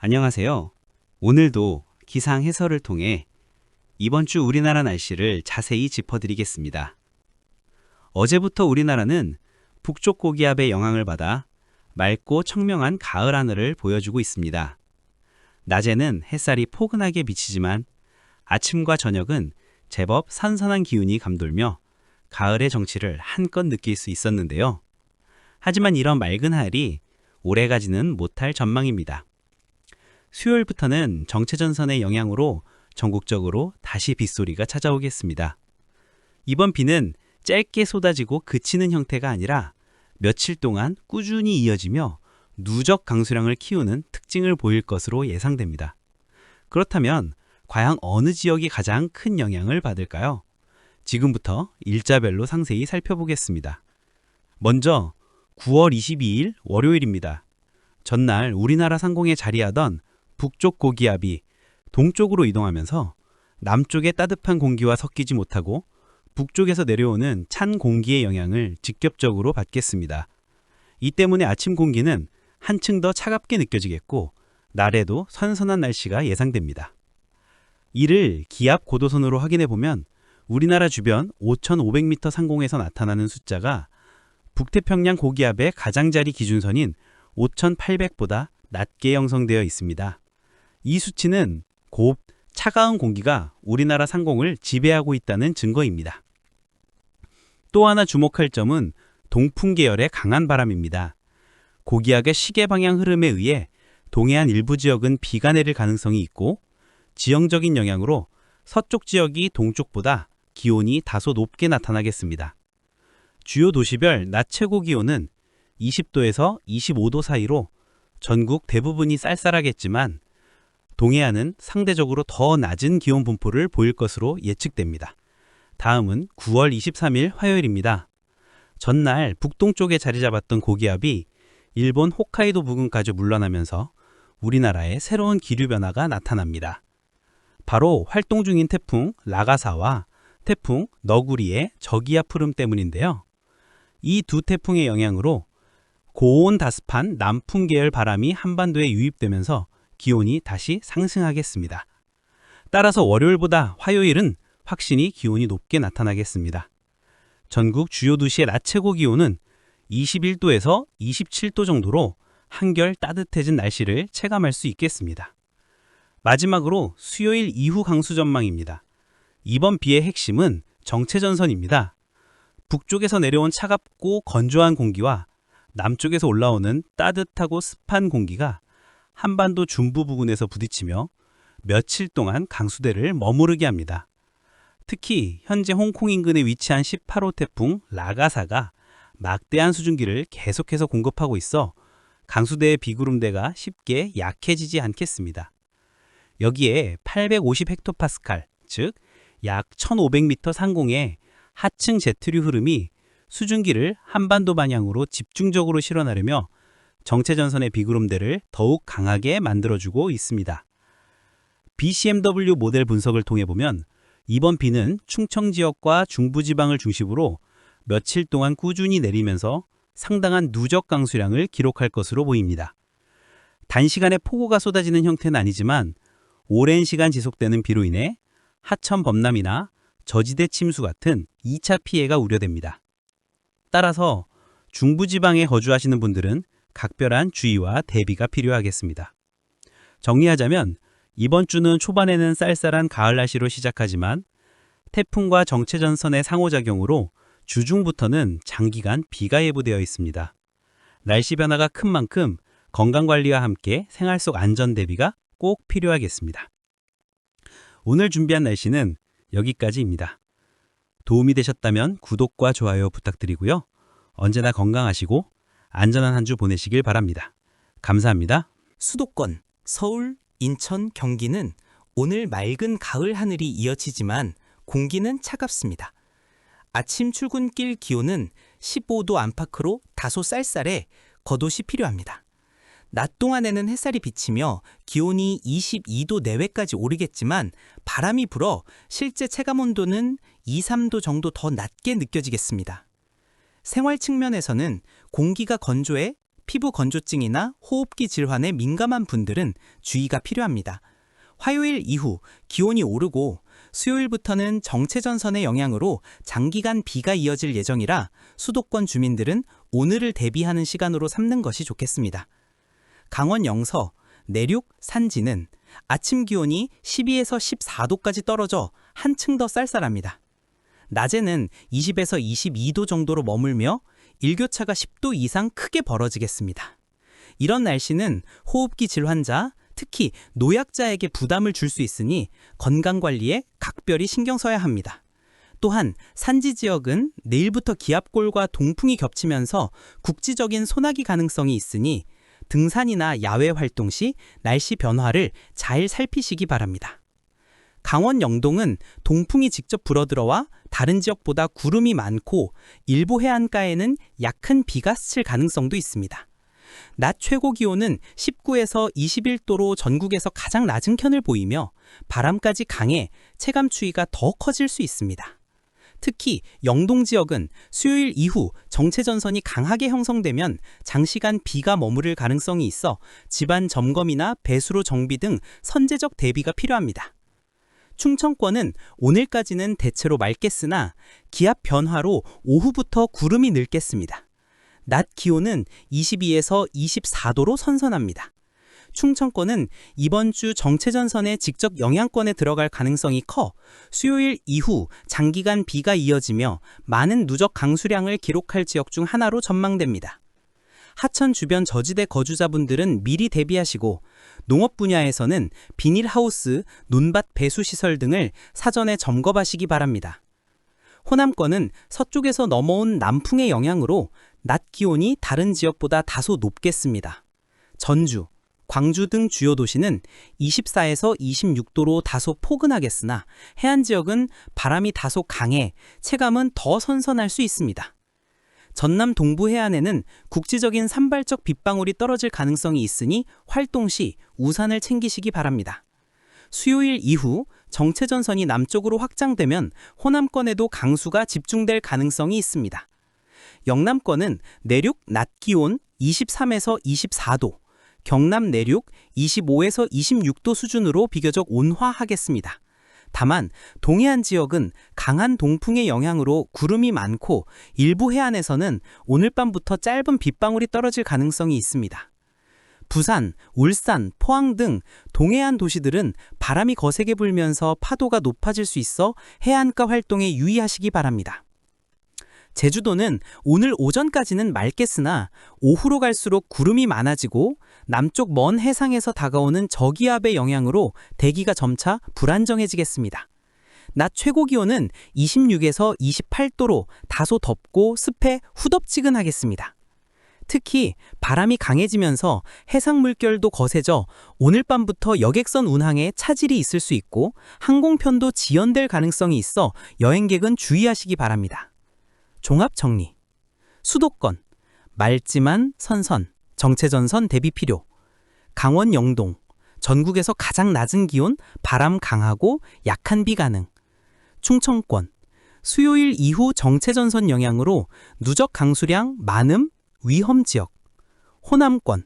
안녕하세요. 오늘도 기상 해설을 통해 이번 주 우리나라 날씨를 자세히 짚어드리겠습니다. 어제부터 우리나라는 북쪽 고기압의 영향을 받아 맑고 청명한 가을 하늘을 보여주고 있습니다. 낮에는 햇살이 포근하게 비치지만 아침과 저녁은 제법 선선한 기운이 감돌며 가을의 정취를 한껏 느낄 수 있었는데요. 하지만 이런 맑은 하늘이 오래가지는 못할 전망입니다. 수요일부터는 정체전선의 영향으로 전국적으로 다시 빗소리가 찾아오겠습니다. 이번 비는 짧게 쏟아지고 그치는 형태가 아니라 며칠 동안 꾸준히 이어지며 누적 강수량을 키우는 특징을 보일 것으로 예상됩니다. 그렇다면 과연 어느 지역이 가장 큰 영향을 받을까요? 지금부터 일자별로 상세히 살펴보겠습니다. 먼저 9월 22일 월요일입니다. 전날 우리나라 상공에 자리하던 북쪽 고기압이 동쪽으로 이동하면서 남쪽의 따뜻한 공기와 섞이지 못하고 북쪽에서 내려오는 찬 공기의 영향을 직접적으로 받겠습니다. 이 때문에 아침 공기는 한층 더 차갑게 느껴지겠고 날에도 선선한 날씨가 예상됩니다. 이를 기압 고도선으로 확인해 보면 우리나라 주변 5,500m 상공에서 나타나는 숫자가 북태평양 고기압의 가장자리 기준선인 5,800보다 낮게 형성되어 있습니다. 이 수치는 곱 차가운 공기가 우리나라 상공을 지배하고 있다는 증거입니다. 또 하나 주목할 점은 동풍 계열의 강한 바람입니다. 고기압의 시계 방향 흐름에 의해 동해안 일부 지역은 비가 내릴 가능성이 있고 지형적인 영향으로 서쪽 지역이 동쪽보다 기온이 다소 높게 나타나겠습니다. 주요 도시별 낮 최고 기온은 20도에서 25도 사이로 전국 대부분이 쌀쌀하겠지만 동해안은 상대적으로 더 낮은 기온 분포를 보일 것으로 예측됩니다. 다음은 9월 23일 화요일입니다. 전날 북동쪽에 자리 잡았던 고기압이 일본 홋카이도 부근까지 물러나면서 우리나라에 새로운 기류 변화가 나타납니다. 바로 활동 중인 태풍 라가사와 태풍 너구리의 저기압 흐름 때문인데요. 이 두 태풍의 영향으로 고온 다습한 남풍 계열 바람이 한반도에 유입되면서 기온이 다시 상승하겠습니다. 따라서 월요일보다 화요일은 확실히 기온이 높게 나타나겠습니다. 전국 주요 도시의 낮 최고 기온은 21도에서 27도 정도로 한결 따뜻해진 날씨를 체감할 수 있겠습니다. 마지막으로 수요일 이후 강수 전망입니다. 이번 비의 핵심은 정체전선입니다. 북쪽에서 내려온 차갑고 건조한 공기와 남쪽에서 올라오는 따뜻하고 습한 공기가 한반도 중부 부근에서 부딪히며 며칠 동안 강수대를 머무르게 합니다. 특히 현재 홍콩 인근에 위치한 18호 태풍 라가사가 막대한 수증기를 계속해서 공급하고 있어 강수대의 비구름대가 쉽게 약해지지 않겠습니다. 여기에 850 헥토파스칼, 즉 약 1500m 상공의 하층 제트류 흐름이 수증기를 한반도 방향으로 집중적으로 실어나르며 정체전선의 비구름대를 더욱 강하게 만들어주고 있습니다. BCMW 모델 분석을 통해 보면 이번 비는 충청 지역과 중부지방을 중심으로 며칠 동안 꾸준히 내리면서 상당한 누적 강수량을 기록할 것으로 보입니다. 단시간에 폭우가 쏟아지는 형태는 아니지만 오랜 시간 지속되는 비로 인해 하천 범람이나 저지대 침수 같은 2차 피해가 우려됩니다. 따라서 중부지방에 거주하시는 분들은 각별한 주의와 대비가 필요하겠습니다. 정리하자면 이번 주는 초반에는 쌀쌀한 가을 날씨로 시작하지만 태풍과 정체전선의 상호작용으로 주중부터는 장기간 비가 예보되어 있습니다. 날씨 변화가 큰 만큼 건강관리와 함께 생활 속 안전 대비가 꼭 필요하겠습니다. 오늘 준비한 날씨는 여기까지입니다. 도움이 되셨다면 구독과 좋아요 부탁드리고요. 언제나 건강하시고 안전한 한 주 보내시길 바랍니다. 감사합니다. 수도권, 서울, 인천, 경기는 오늘 맑은 가을 하늘이 이어지지만 공기는 차갑습니다. 아침 출근길 기온은 15도 안팎으로 다소 쌀쌀해 겉옷이 필요합니다. 낮 동안에는 햇살이 비치며 기온이 22도 내외까지 오르겠지만 바람이 불어 실제 체감 온도는 2, 3도 정도 더 낮게 느껴지겠습니다. 생활 측면에서는 공기가 건조해 피부 건조증이나 호흡기 질환에 민감한 분들은 주의가 필요합니다. 화요일 이후 기온이 오르고 수요일부터는 정체전선의 영향으로 장기간 비가 이어질 예정이라 수도권 주민들은 오늘을 대비하는 시간으로 삼는 것이 좋겠습니다. 강원 영서, 내륙, 산지는 아침 기온이 12에서 14도까지 떨어져 한층 더 쌀쌀합니다. 낮에는 20에서 22도 정도로 머물며 일교차가 10도 이상 크게 벌어지겠습니다. 이런 날씨는 호흡기 질환자, 특히 노약자에게 부담을 줄 수 있으니 건강 관리에 각별히 신경 써야 합니다. 또한 산지 지역은 내일부터 기압골과 동풍이 겹치면서 국지적인 소나기 가능성이 있으니 등산이나 야외 활동 시 날씨 변화를 잘 살피시기 바랍니다. 강원 영동은 동풍이 직접 불어들어와 다른 지역보다 구름이 많고 일부 해안가에는 약한 비가 스칠 가능성도 있습니다. 낮 최고 기온은 19에서 21도로 전국에서 가장 낮은 편을 보이며 바람까지 강해 체감 추위가 더 커질 수 있습니다. 특히 영동 지역은 수요일 이후 정체 전선이 강하게 형성되면 장시간 비가 머무를 가능성이 있어 집안 점검이나 배수로 정비 등 선제적 대비가 필요합니다. 충청권은 오늘까지는 대체로 맑겠으나 기압 변화로 오후부터 구름이 늘겠습니다. 낮 기온은 22에서 24도로 선선합니다. 충청권은 이번 주 정체전선의 직접 영향권에 들어갈 가능성이 커 수요일 이후 장기간 비가 이어지며 많은 누적 강수량을 기록할 지역 중 하나로 전망됩니다. 하천 주변 저지대 거주자분들은 미리 대비하시고 농업 분야에서는 비닐하우스, 논밭 배수 시설 등을 사전에 점검하시기 바랍니다. 호남권은 서쪽에서 넘어온 남풍의 영향으로 낮 기온이 다른 지역보다 다소 높겠습니다. 전주, 광주 등 주요 도시는 24에서 26도로 다소 포근하겠으나 해안 지역은 바람이 다소 강해 체감은 더 선선할 수 있습니다. 전남 동부 해안에는 국지적인 산발적 빗방울이 떨어질 가능성이 있으니 활동 시 우산을 챙기시기 바랍니다. 수요일 이후 정체전선이 남쪽으로 확장되면 호남권에도 강수가 집중될 가능성이 있습니다. 영남권은 내륙 낮 기온 23에서 24도, 경남 내륙 25에서 26도 수준으로 비교적 온화하겠습니다. 다만 동해안 지역은 강한 동풍의 영향으로 구름이 많고 일부 해안에서는 오늘 밤부터 짧은 빗방울이 떨어질 가능성이 있습니다. 부산, 울산, 포항 등 동해안 도시들은 바람이 거세게 불면서 파도가 높아질 수 있어 해안가 활동에 유의하시기 바랍니다. 제주도는 오늘 오전까지는 맑겠으나 오후로 갈수록 구름이 많아지고 남쪽 먼 해상에서 다가오는 저기압의 영향으로 대기가 점차 불안정해지겠습니다. 낮 최고 기온은 26에서 28도로 다소 덥고 습해 후덥지근하겠습니다. 특히 바람이 강해지면서 해상 물결도 거세져 오늘 밤부터 여객선 운항에 차질이 있을 수 있고 항공편도 지연될 가능성이 있어 여행객은 주의하시기 바랍니다. 종합 정리. 수도권. 맑지만 선선. 정체전선 대비 필요. 강원 영동. 전국에서 가장 낮은 기온, 바람 강하고 약한 비 가능. 충청권. 수요일 이후 정체전선 영향으로 누적 강수량 많음, 위험 지역. 호남권.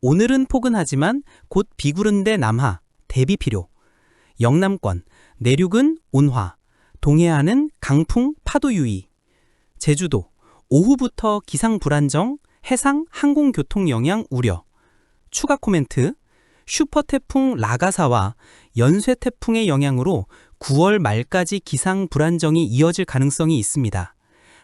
오늘은 포근하지만 곧 비구른데 남하, 대비 필요. 영남권. 내륙은 온화. 동해안은 강풍, 파도 유의. 제주도 오후부터 기상 불안정, 해상 항공교통 영향 우려. 추가 코멘트. 슈퍼 태풍 라가사와 연쇄 태풍의 영향으로 9월 말까지 기상 불안정이 이어질 가능성이 있습니다.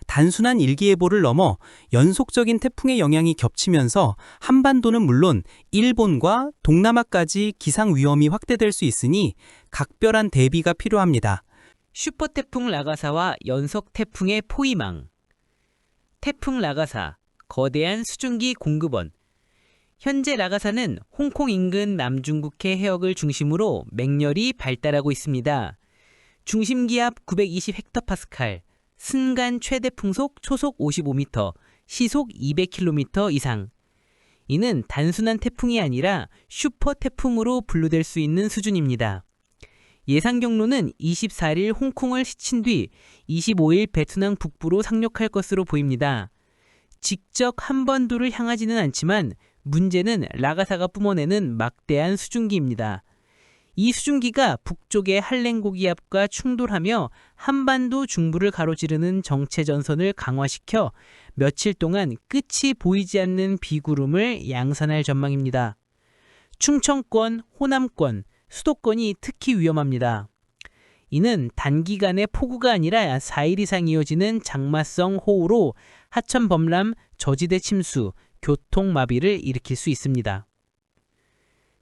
단순한 일기예보를 넘어 연속적인 태풍의 영향이 겹치면서 한반도는 물론 일본과 동남아까지 기상 위험이 확대될 수 있으니 각별한 대비가 필요합니다. 슈퍼 태풍 라가사와 연속 태풍의 포위망. 태풍 라가사, 거대한 수증기 공급원. 현재 라가사는 홍콩 인근 남중국해 해역을 중심으로 맹렬히 발달하고 있습니다. 중심 기압 920 헥토파스칼, 순간 최대 풍속 초속 55m, 시속 200km 이상. 이는 단순한 태풍이 아니라 슈퍼 태풍으로 분류될 수 있는 수준입니다. 예상 경로는 24일 홍콩을 스친 뒤 25일 베트남 북부로 상륙할 것으로 보입니다. 직접 한반도를 향하지는 않지만 문제는 라가사가 뿜어내는 막대한 수증기입니다. 이 수증기가 북쪽의 한랭고기압과 충돌하며 한반도 중부를 가로지르는 정체 전선을 강화시켜 며칠 동안 끝이 보이지 않는 비구름을 양산할 전망입니다. 충청권, 호남권, 수도권이 특히 위험합니다. 이는 단기간의 폭우가 아니라 4일 이상 이어지는 장마성 호우로 하천 범람, 저지대 침수, 교통 마비를 일으킬 수 있습니다.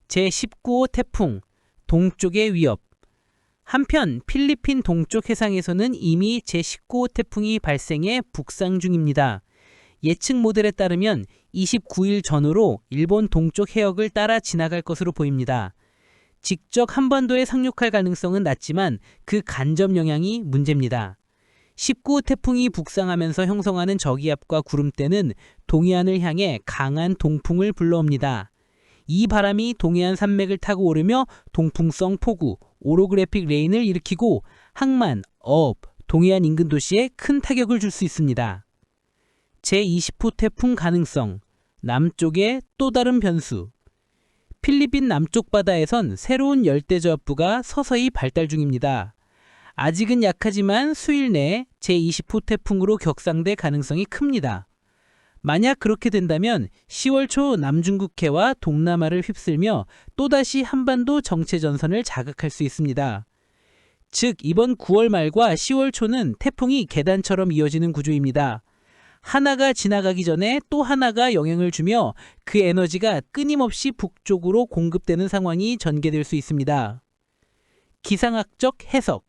제19호 태풍, 동쪽의 위협. 한편 필리핀 동쪽 해상에서는 이미 제19호 태풍이 발생해 북상 중입니다. 예측 모델에 따르면 29일 전후로 일본 동쪽 해역을 따라 지나갈 것으로 보입니다. 직접 한반도에 상륙할 가능성은 낮지만 그 간접 영향이 문제입니다. 19호 태풍이 북상하면서 형성하는 저기압과 구름대는 동해안을 향해 강한 동풍을 불러옵니다. 이 바람이 동해안 산맥을 타고 오르며 동풍성 폭우, 오로그래픽 레인을 일으키고 항만, 어업, 동해안 인근 도시에 큰 타격을 줄 수 있습니다. 제20호 태풍 가능성, 남쪽의 또 다른 변수. 필리핀 남쪽 바다에선 새로운 열대저압부가 서서히 발달 중입니다. 아직은 약하지만 수일 내에 제20호 태풍으로 격상될 가능성이 큽니다. 만약 그렇게 된다면 10월 초 남중국해와 동남아를 휩쓸며 또다시 한반도 정체 전선을 자극할 수 있습니다. 즉 이번 9월 말과 10월 초는 태풍이 계단처럼 이어지는 구조입니다. 하나가 지나가기 전에 또 하나가 영향을 주며 그 에너지가 끊임없이 북쪽으로 공급되는 상황이 전개될 수 있습니다. 기상학적 해석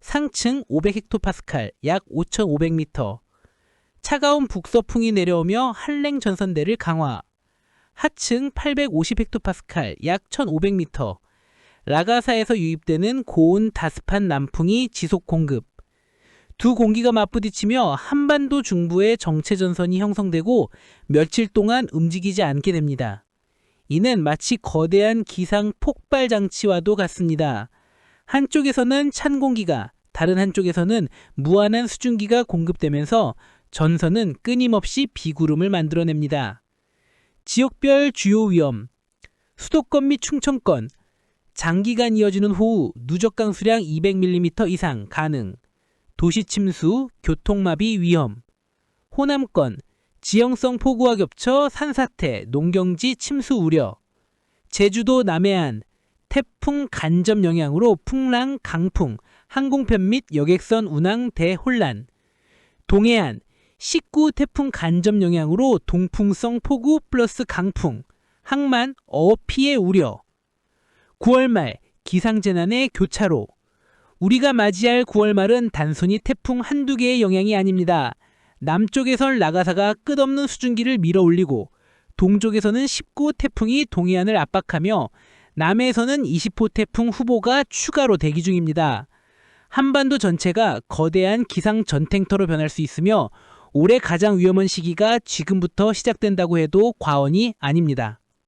상층 500헥토파스칼 약 5,500m 차가운 북서풍이 내려오며 한랭 전선대를 강화 하층 850헥토파스칼 약 1,500m 라가사에서 유입되는 고온 다습한 남풍이 지속 공급 두 공기가 맞부딪히며 한반도 중부의 정체 전선이 형성되고 며칠 동안 움직이지 않게 됩니다. 이는 마치 거대한 기상 폭발 장치와도 같습니다. 한쪽에서는 찬 공기가 다른 한쪽에서는 무한한 수증기가 공급되면서 전선은 끊임없이 비구름을 만들어냅니다. 지역별 주요 위험 수도권 및 충청권 장기간 이어지는 호우 누적 강수량 200mm 이상 가능 도시 침수, 교통마비 위험. 호남권, 지형성 폭우와 겹쳐 산사태, 농경지 침수 우려. 제주도 남해안, 태풍 간접 영향으로 풍랑, 강풍, 항공편 및 여객선 운항 대혼란. 동해안, 19 태풍 간접 영향으로 동풍성 폭우 플러스 강풍, 항만, 어업 피해 우려. 9월 말 기상재난의 교차로. 우리가 맞이할 9월 말은 단순히 태풍 한두 개의 영향이 아닙니다. 남쪽에선 라가사가 끝없는 수증기를 밀어 올리고 동쪽에서는 19호 태풍이 동해안을 압박하며 남해에서는 20호 태풍 후보가 추가로 대기 중입니다. 한반도 전체가 거대한 기상 전탱터로 변할 수 있으며 올해 가장 위험한 시기가 지금부터 시작된다고 해도 과언이 아닙니다.